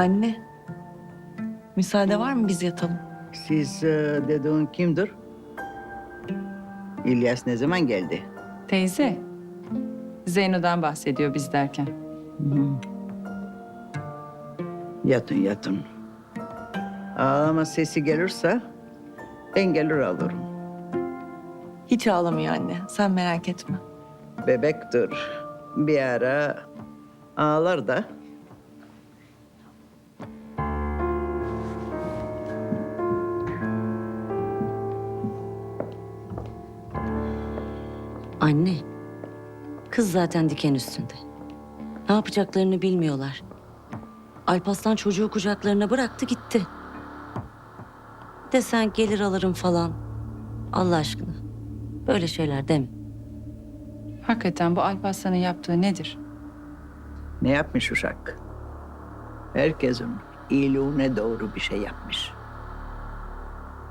Anne. Müsaade var mı biz yatalım? Siz e, dediğin kimdir? İlyas ne zaman geldi? Teyze. Zeyno'dan bahsediyor biz derken. Yatın yatın. Ağlama sesi gelirse ben gelir alırım. Hiç ağlamıyor anne. Sen merak etme. Bebektir. Bir ara ağlar da. Anne, kız zaten diken üstünde. Ne yapacaklarını bilmiyorlar. Alpaslan çocuğu kucaklarına bıraktı gitti. Desen gelir alırım falan. Allah aşkına. Böyle şeyler deme. Hakikaten bu Alparslan'ın yaptığı nedir? Ne yapmış uşak? Herkesin iyiliğine doğru bir şey yapmış.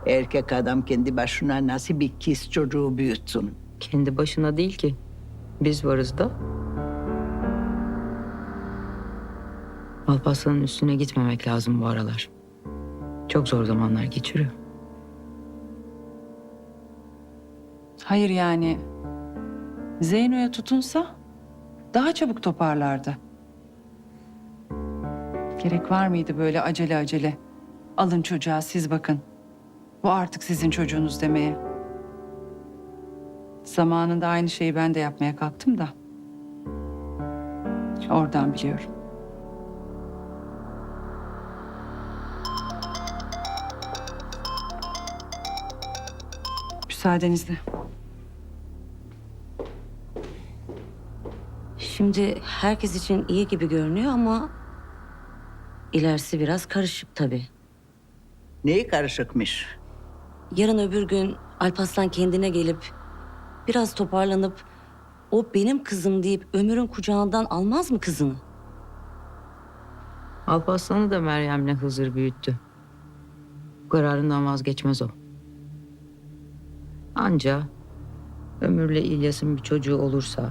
Erkek adam kendi başına nasıl bir kız çocuğu büyütsün? Kendi başına değil ki. Biz varız da. Alparslan'ın üstüne gitmemek lazım bu aralar. Çok zor zamanlar geçiriyor. Hayır yani. Zeyno'ya tutunsa daha çabuk toparlardı. Gerek var mıydı böyle acele acele? Alın çocuğa siz bakın. Bu artık sizin çocuğunuz demeye. Zamanında aynı şeyi ben de yapmaya kalktım da. Oradan biliyorum. Müsaadenizle. Şimdi herkes için iyi gibi görünüyor ama... ilerisi biraz karışık tabii. Neyi karışıkmış? Yarın öbür gün Alparslan kendine gelip biraz toparlanıp o benim kızım deyip Ömür'ün kucağından almaz mı kızını? Alparslan'ı da Meryem'le Hızır büyüttü. Bu kararından vazgeçmez o. Anca Ömür'le İlyas'ın bir çocuğu olursa...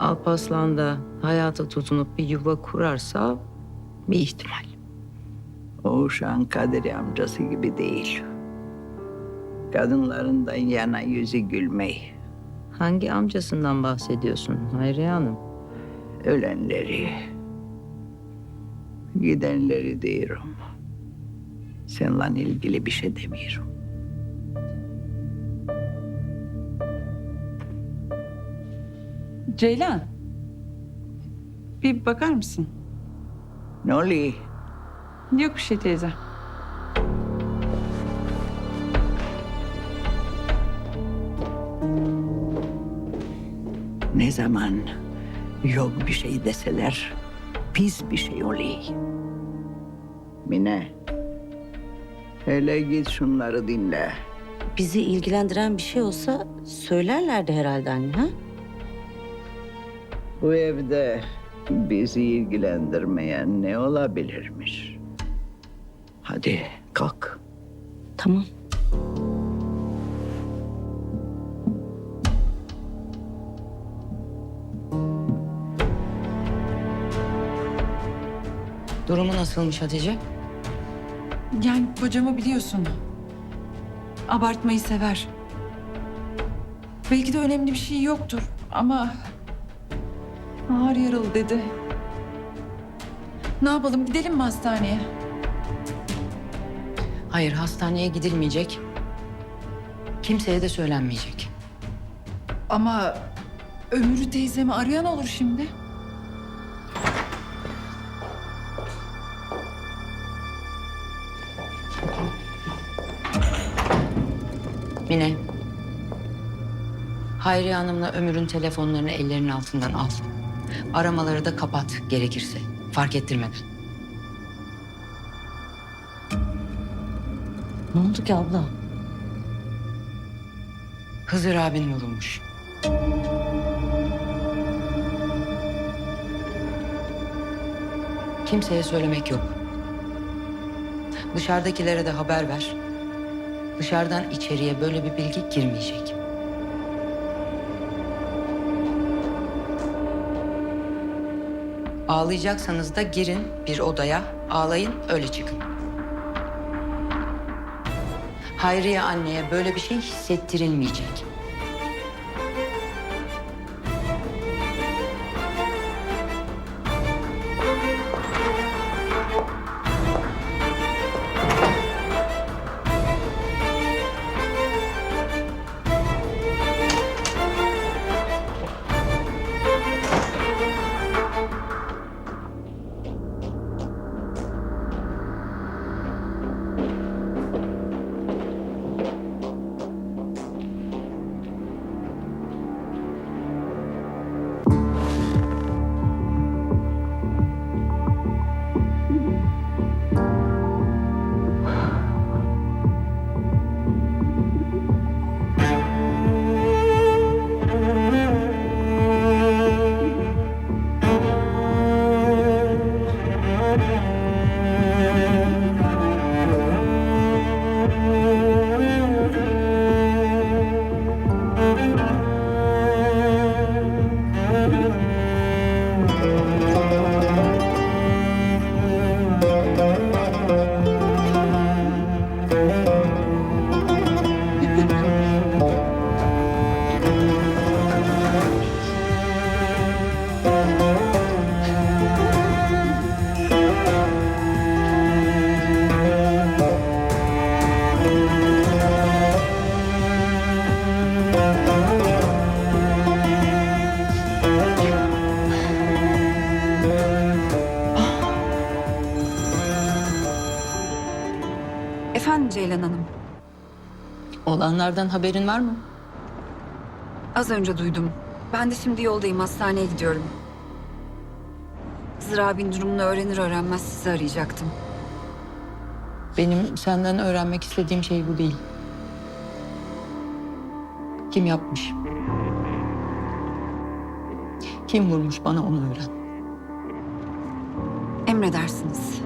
Alparslan da hayata tutunup bir yuva kurarsa bir ihtimal. O uşağın Kadir amcası gibi değil. Kadınlarından yana yüzü gülmeyi, Hangi amcasından bahsediyorsun Hayriye Hanım? ölenleri, gidenleri diyorum. Seninle ilgili bir şey demiyorum. Ceylan. Bir bakar mısın? Ne oluyor? Yok bir şey teyze. Ne zaman yok bir şey deseler pis bir şey oluyor. Mine, hele git şunları dinle. Bizi ilgilendiren bir şey olsa söylerlerdi herhalde anne ha? Bu evde bizi ilgilendirmeyen ne olabilirmiş? Hadi kalk. Tamam. Durumu nasılmış Hatice? Yani kocamı biliyorsun. Abartmayı sever. Belki de önemli bir şey yoktur ama ağır yaralı dedi. Ne yapalım gidelim mi hastaneye? Hayır hastaneye gidilmeyecek. Kimseye de söylenmeyecek. Ama Ömür'ü teyzemi arayan olur şimdi. Mine. Hayriye Hanım'la Ömür'ün telefonlarını ellerinin altından al. Aramaları da kapat gerekirse. Fark ettirmeden. Ne oldu ki abla? Hızır abin bulunmuş. Kimseye söylemek yok. Dışarıdakilere de haber ver. Dışarıdan içeriye böyle bir bilgi girmeyecek. Ağlayacaksanız da girin bir odaya, ağlayın, öyle çıkın. Hayriye anneye böyle bir şey hissettirilmeyecek. Olanlardan haberin var mı? Az önce duydum. Ben de şimdi yoldayım. Hastaneye gidiyorum. Hızır abinin durumunu öğrenir öğrenmez sizi arayacaktım. Benim senden öğrenmek istediğim şey bu değil. Kim yapmış? Kim vurmuş bana onu öğren. Emredersiniz.